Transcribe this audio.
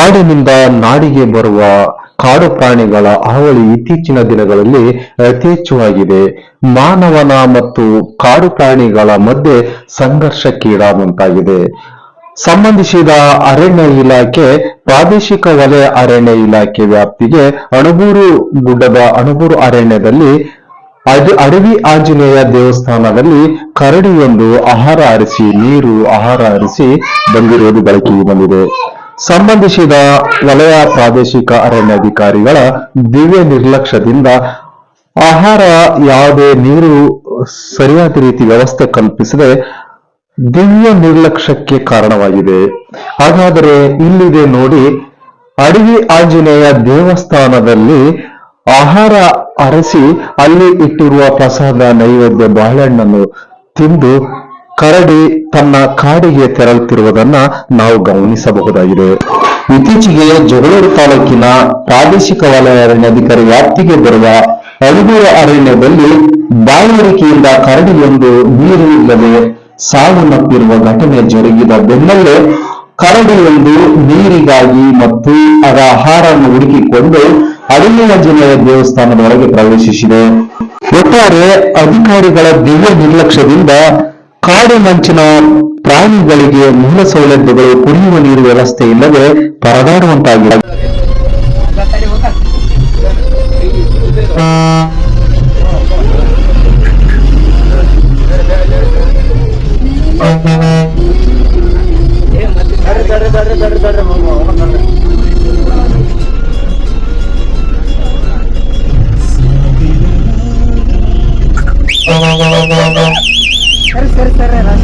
ಕಾಡಿನಿಂದ ನಾಡಿಗೆ ಬರುವ ಕಾಡು ಪ್ರಾಣಿಗಳ ಹಾವಳಿ ಇತ್ತೀಚಿನ ದಿನಗಳಲ್ಲಿ ಯಥೇಚ್ಛವಾಗಿದೆ ಮಾನವನ ಮತ್ತು ಕಾಡು ಪ್ರಾಣಿಗಳ ಮಧ್ಯೆ ಸಂಘರ್ಷಕ್ಕೀಡಾದಂತಾಗಿದೆ ಸಂಬಂಧಿಸಿದ ಅರಣ್ಯ ಇಲಾಖೆ, ಪ್ರಾದೇಶಿಕ ವಲಯ ಅರಣ್ಯ ಇಲಾಖೆ ವ್ಯಾಪ್ತಿಗೆ ಅಣಬೂರು ಗುಡ್ಡದ ಅಣಬೂರು ಅರಣ್ಯದಲ್ಲಿ ಅಡವಿ ಆಂಜನೇಯ ದೇವಸ್ಥಾನದಲ್ಲಿ ಕರಡಿಯೊಂದು ಆಹಾರ ಅರಿಸಿ ನೀರು ಆಹಾರ ಅರಿಸಿ ಬಂದಿರುವುದು ಬೆಳಕಿಗೆ ಬಂದಿದೆ. ಸಂಬಂಧಿಸಿದ ವಲಯ ಪ್ರಾದೇಶಿಕ ಅರಣ್ಯಾಧಿಕಾರಿಗಳ ದಿವ್ಯ ನಿರ್ಲಕ್ಷ್ಯದಿಂದ ಆಹಾರ, ಯಾವುದೇ ನೀರು, ಸರಿಯಾದ ರೀತಿ ವ್ಯವಸ್ಥೆ ಕಲ್ಪಿಸದೆ ದಿವ್ಯ ನಿರ್ಲಕ್ಷ್ಯಕ್ಕೆ ಕಾರಣವಾಗಿದೆ. ಹಾಗಾದರೆ ಇಲ್ಲಿದೆ ನೋಡಿ, ಅಡವಿ ಆಂಜನೇಯ ದೇವಸ್ಥಾನದಲ್ಲಿ ಆಹಾರ ಅರಸಿ ಅಲ್ಲಿ ಇಟ್ಟಿರುವ ಪ್ರಸಾದ ನೈವೇದ್ಯ ಬಾಳೆಹಣ್ಣನ್ನು ತಿಂದು ಕರಡಿ ತನ್ನ ಕಾಡಿಗೆ ತೆರಳುತ್ತಿರುವುದನ್ನ ನಾವು ಗಮನಿಸಬಹುದಾಗಿದೆ. ಇತ್ತೀಚೆಗೆ ಜಗಳೂರು ತಾಲೂಕಿನ ಪ್ರಾದೇಶಿಕ ವಲಯ ಅರಣ್ಯಾಧಿಕಾರಿ ವ್ಯಾಪ್ತಿಗೆ ಬರುವ ಅಳಗೂರು ಅರಣ್ಯದಲ್ಲಿ ಬಾಯಾರಿಕೆಯಿಂದ ಕರಡಿಯೊಂದು ನೀರು ಇಲ್ಲದೆ ಸಾವನ್ನಪ್ಪಿರುವ ಘಟನೆ ಜರುಗಿದ ಬೆನ್ನಲ್ಲೇ ಕರಡಿಯೊಂದು ನೀರಿಗಾಗಿ ಮತ್ತು ಅದರ ಆಹಾರವನ್ನು ಹುಡುಕಿಕೊಂಡು ಅಡಿಯಾಂಜನೇಯ ದೇವಸ್ಥಾನದ ಒಳಗೆ ಪ್ರವೇಶಿಸಿದೆ. ಒಟ್ಟಾರೆ ಅಧಿಕಾರಿಗಳ ದಿವ್ಯ ನಿರ್ಲಕ್ಷ್ಯದಿಂದ ಕಾಡಿನಂಚಿನ ಪ್ರಾಣಿಗಳಿಗೆ ಮೂಲ ಸೌಲಭ್ಯಗಳು ಕುಡಿಯುವ ನೀರು ವ್ಯವಸ್ಥೆ ಇಲ್ಲದೆ ಪರದಾಡುವಂತಾಗಿದೆ Ángel Ferreira,